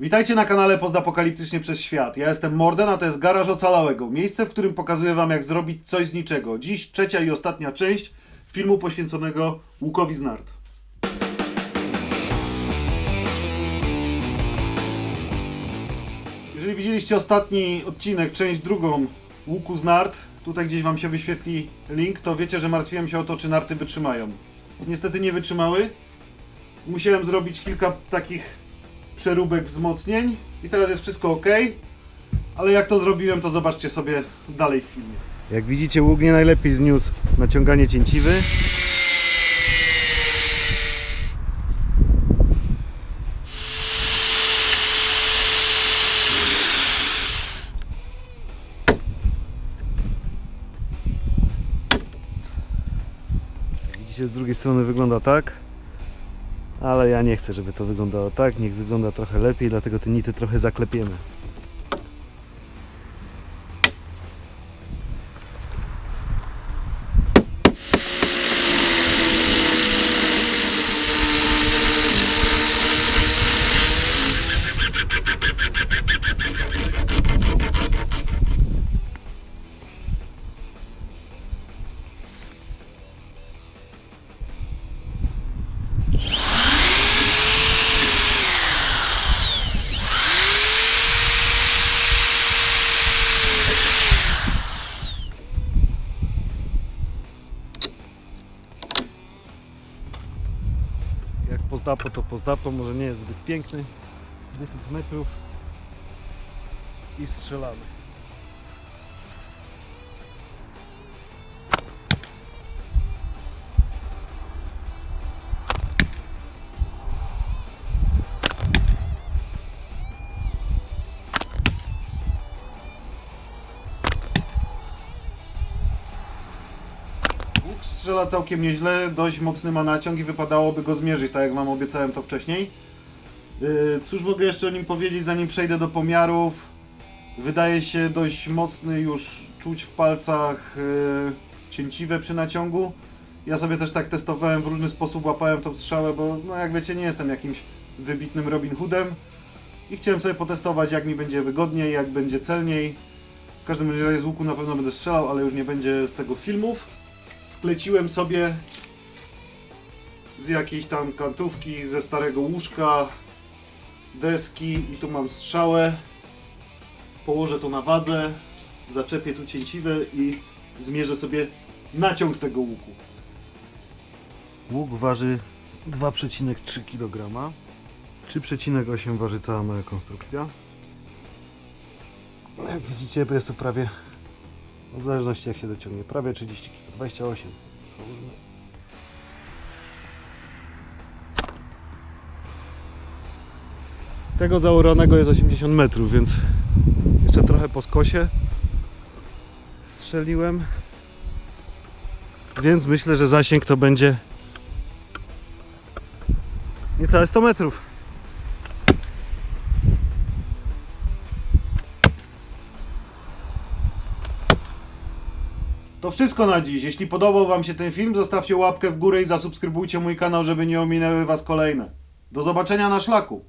Witajcie na kanale Postapokaliptycznie przez Świat. Ja jestem Morden, a to jest Garaż Ocalałego. Miejsce, w którym pokazuję wam jak zrobić coś z niczego. Dziś trzecia i ostatnia część filmu poświęconego łukowi z nart. Jeżeli widzieliście ostatni odcinek, część drugą łuku z nart, tutaj gdzieś wam się wyświetli link, to wiecie, że martwiłem się o to, czy narty wytrzymają. Niestety nie wytrzymały. Musiałem zrobić kilka takich przeróbek wzmocnień i teraz jest wszystko ok. Ale jak to zrobiłem, to zobaczcie sobie dalej w filmie. Jak widzicie, łuk najlepiej zniósł naciąganie cięciwy. Z drugiej strony wygląda tak. Ale ja nie chcę, żeby to wyglądało tak. Niech wygląda trochę lepiej, dlatego te nity trochę zaklepiemy. Pozdapo, to pozdapo. Może nie jest zbyt piękny. 10 metrów. I strzelamy. Strzela całkiem nieźle, dość mocny ma naciąg i wypadałoby go zmierzyć, tak jak Wam obiecałem to wcześniej. Yy, Cóż mogę jeszcze o nim powiedzieć, zanim przejdę do pomiarów? Wydaje się dość mocny, już czuć w palcach yy, cięciwe przy naciągu. Ja sobie też tak testowałem, w różny sposób łapałem tą strzałę, bo no jak wiecie nie jestem jakimś wybitnym Robin Hoodem. I chciałem sobie potestować jak mi będzie wygodniej, jak będzie celniej. W każdym razie z łuku na pewno będę strzelał, ale już nie będzie z tego filmów skleciłem sobie z jakiejś tam kantówki, ze starego łóżka, deski i tu mam strzałę. Położę to na wadze, zaczepię tu cięciwe i zmierzę sobie naciąg tego łuku. Łuk waży 2,3 kg. 3,8 waży cała moja konstrukcja. Jak widzicie, jest to prawie w zależności jak się dociągnie. Prawie 30 kg, 28. Załóżmy. Tego zauranego jest 80 metrów, więc jeszcze trochę po skosie strzeliłem. Więc myślę, że zasięg to będzie niecałe 100 metrów. To wszystko na dziś. Jeśli podobał Wam się ten film, zostawcie łapkę w górę i zasubskrybujcie mój kanał, żeby nie ominęły Was kolejne. Do zobaczenia na szlaku.